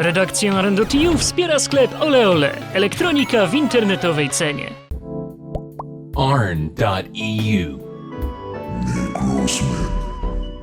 Redakcję Arendotiu wspiera sklep Ole Ole. Elektronika w internetowej cenie. arn.eu.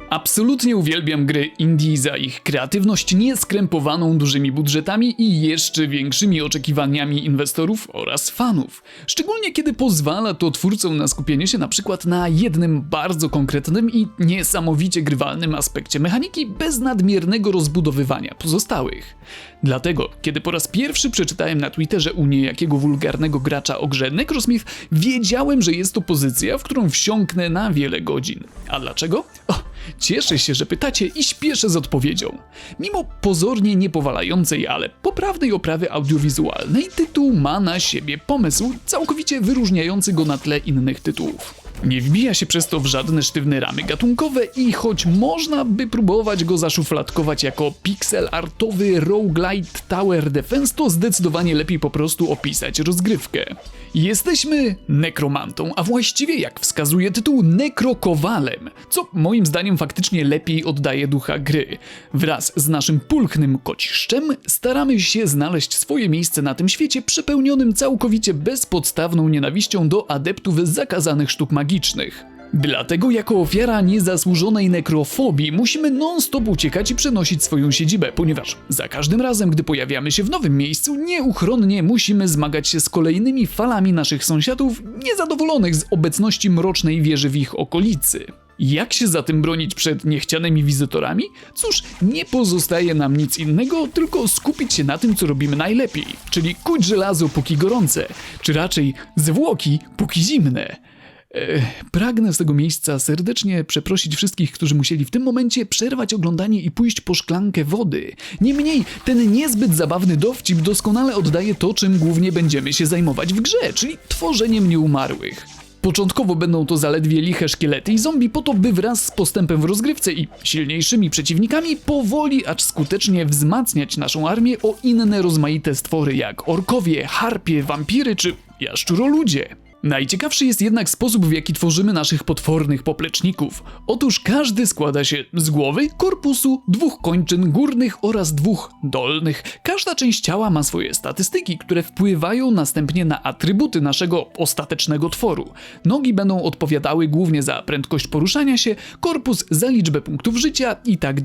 Absolutnie uwielbiam gry indie za ich kreatywność nieskrępowaną dużymi budżetami i jeszcze większymi oczekiwaniami inwestorów oraz fanów. Szczególnie kiedy pozwala to twórcom na skupienie się na przykład na jednym bardzo konkretnym i niesamowicie grywalnym aspekcie mechaniki bez nadmiernego rozbudowywania pozostałych. Dlatego, kiedy po raz pierwszy przeczytałem na Twitterze u niejakiego wulgarnego gracza o grze Necrosmith, wiedziałem, że jest to pozycja, w którą wsiąknę na wiele godzin. A dlaczego? O, Cieszę się, że pytacie i śpieszę z odpowiedzią. Mimo pozornie niepowalającej, ale poprawnej oprawy audiowizualnej, tytuł ma na siebie pomysł całkowicie wyróżniający go na tle innych tytułów. Nie wbija się przez to w żadne sztywne ramy gatunkowe i choć można by próbować go zaszufladkować jako pixel artowy roguelite tower defense, to zdecydowanie lepiej po prostu opisać rozgrywkę. Jesteśmy nekromantą, a właściwie jak wskazuje tytuł nekrokowalem, co moim zdaniem faktycznie lepiej oddaje ducha gry. Wraz z naszym pulchnym kociszczem staramy się znaleźć swoje miejsce na tym świecie przepełnionym całkowicie bezpodstawną nienawiścią do adeptów zakazanych sztuk magicznych. Dlatego jako ofiara niezasłużonej nekrofobii musimy non-stop uciekać i przenosić swoją siedzibę, ponieważ za każdym razem, gdy pojawiamy się w nowym miejscu, nieuchronnie musimy zmagać się z kolejnymi falami naszych sąsiadów niezadowolonych z obecności mrocznej wieży w ich okolicy. Jak się zatem bronić przed niechcianymi wizytorami? Cóż, nie pozostaje nam nic innego, tylko skupić się na tym, co robimy najlepiej, czyli kuć żelazo póki gorące, czy raczej zwłoki póki zimne. E, Pragnę z tego miejsca serdecznie przeprosić wszystkich, którzy musieli w tym momencie przerwać oglądanie i pójść po szklankę wody. Niemniej, ten niezbyt zabawny dowcip doskonale oddaje to, czym głównie będziemy się zajmować w grze, czyli tworzeniem nieumarłych. Początkowo będą to zaledwie liche szkielety i zombie po to, by wraz z postępem w rozgrywce i silniejszymi przeciwnikami powoli, acz skutecznie wzmacniać naszą armię o inne rozmaite stwory jak orkowie, harpie, wampiry czy jaszczuroludzie. Najciekawszy jest jednak sposób, w jaki tworzymy naszych potwornych popleczników. Otóż każdy składa się z głowy, korpusu, dwóch kończyn górnych oraz dwóch dolnych. Każda część ciała ma swoje statystyki, które wpływają następnie na atrybuty naszego ostatecznego tworu. Nogi będą odpowiadały głównie za prędkość poruszania się, korpus za liczbę punktów życia i tak.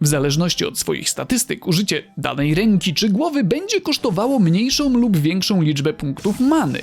W zależności od swoich statystyk, użycie danej ręki czy głowy będzie kosztowało mniejszą lub większą liczbę punktów many.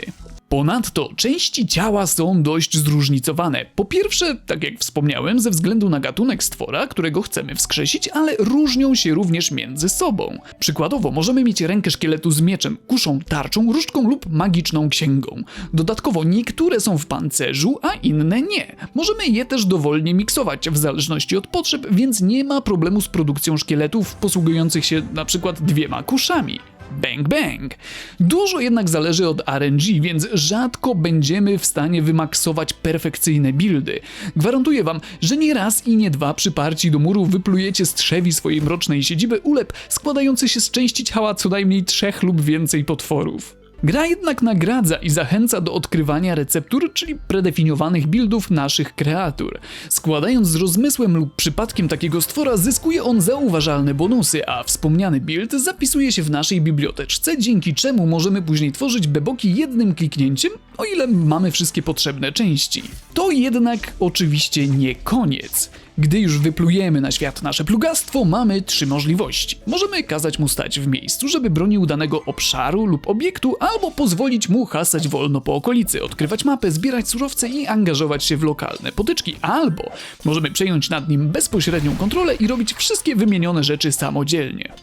Ponadto części ciała są dość zróżnicowane. Po pierwsze, tak jak wspomniałem, ze względu na gatunek stwora, którego chcemy wskrzesić, ale różnią się również między sobą. Przykładowo, możemy mieć rękę szkieletu z mieczem, kuszą, tarczą, różdżką lub magiczną księgą. Dodatkowo niektóre są w pancerzu, a inne nie. Możemy je też dowolnie miksować w zależności od potrzeb, więc nie ma problemu z produkcją szkieletów posługujących się na przykład dwiema kuszami. Bang bang. Dużo jednak zależy od RNG, więc rzadko będziemy w stanie wymaksować perfekcyjne buildy. Gwarantuję wam, że nie raz i nie dwa przyparci do muru wyplujecie z trzewi swojej mrocznej siedziby ulep składający się z części ciała co najmniej trzech lub więcej potworów. Gra jednak nagradza i zachęca do odkrywania receptur, czyli predefiniowanych buildów naszych kreatur. Składając z rozmysłem lub przypadkiem takiego stwora, zyskuje on zauważalne bonusy, a wspomniany build zapisuje się w naszej biblioteczce, dzięki czemu możemy później tworzyć beboki jednym kliknięciem, o ile mamy wszystkie potrzebne części. To jednak oczywiście nie koniec. Gdy już wyplujemy na świat nasze plugastwo, mamy trzy możliwości. Możemy kazać mu stać w miejscu, żeby bronił danego obszaru lub obiektu, albo pozwolić mu hasać wolno po okolicy, odkrywać mapę, zbierać surowce i angażować się w lokalne potyczki, albo możemy przejąć nad nim bezpośrednią kontrolę i robić wszystkie wymienione rzeczy samodzielnie.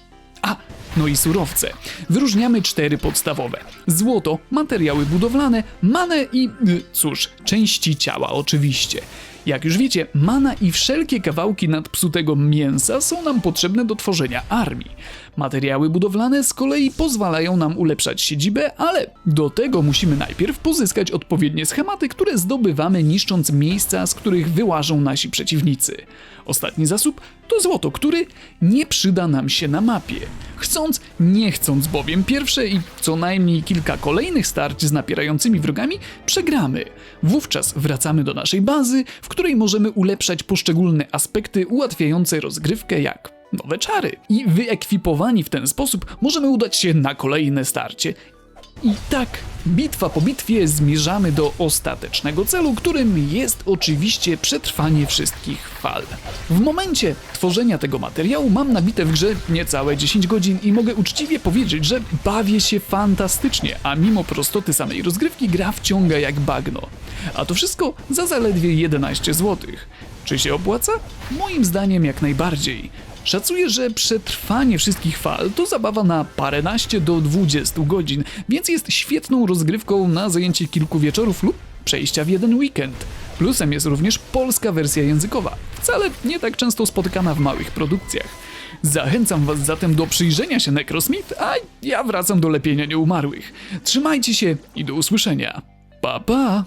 A, no i surowce. Wyróżniamy cztery podstawowe: złoto, materiały budowlane, manę i, y, cóż, części ciała oczywiście. Jak już wiecie, mana i wszelkie kawałki nadpsutego mięsa są nam potrzebne do tworzenia armii. Materiały budowlane z kolei pozwalają nam ulepszać siedzibę, ale do tego musimy najpierw pozyskać odpowiednie schematy, które zdobywamy niszcząc miejsca, z których wyłażą nasi przeciwnicy. Ostatni zasób to złoto, który nie przyda nam się na mapie. Chcąc, nie chcąc bowiem pierwsze i co najmniej kilka kolejnych starć z napierającymi wrogami przegramy. Wówczas wracamy do naszej bazy, w której możemy ulepszać poszczególne aspekty ułatwiające rozgrywkę jak nowe czary. I wyekwipowani w ten sposób możemy udać się na kolejne starcie. I tak, bitwa po bitwie zmierzamy do ostatecznego celu, którym jest oczywiście przetrwanie wszystkich fal. W momencie tworzenia tego materiału mam nabite w grze niecałe 10 godzin i mogę uczciwie powiedzieć, że bawię się fantastycznie, a mimo prostoty samej rozgrywki gra wciąga jak bagno. A to wszystko za zaledwie 11 zł. Czy się opłaca? Moim zdaniem jak najbardziej. Szacuję, że przetrwanie wszystkich fal to zabawa na paręnaście do 20 godzin, więc jest świetną rozgrywką na zajęcie kilku wieczorów lub przejścia w jeden weekend. Plusem jest również polska wersja językowa, wcale nie tak często spotykana w małych produkcjach. Zachęcam Was zatem do przyjrzenia się Necrosmith, a ja wracam do lepienia nieumarłych. Trzymajcie się i do usłyszenia. Pa pa!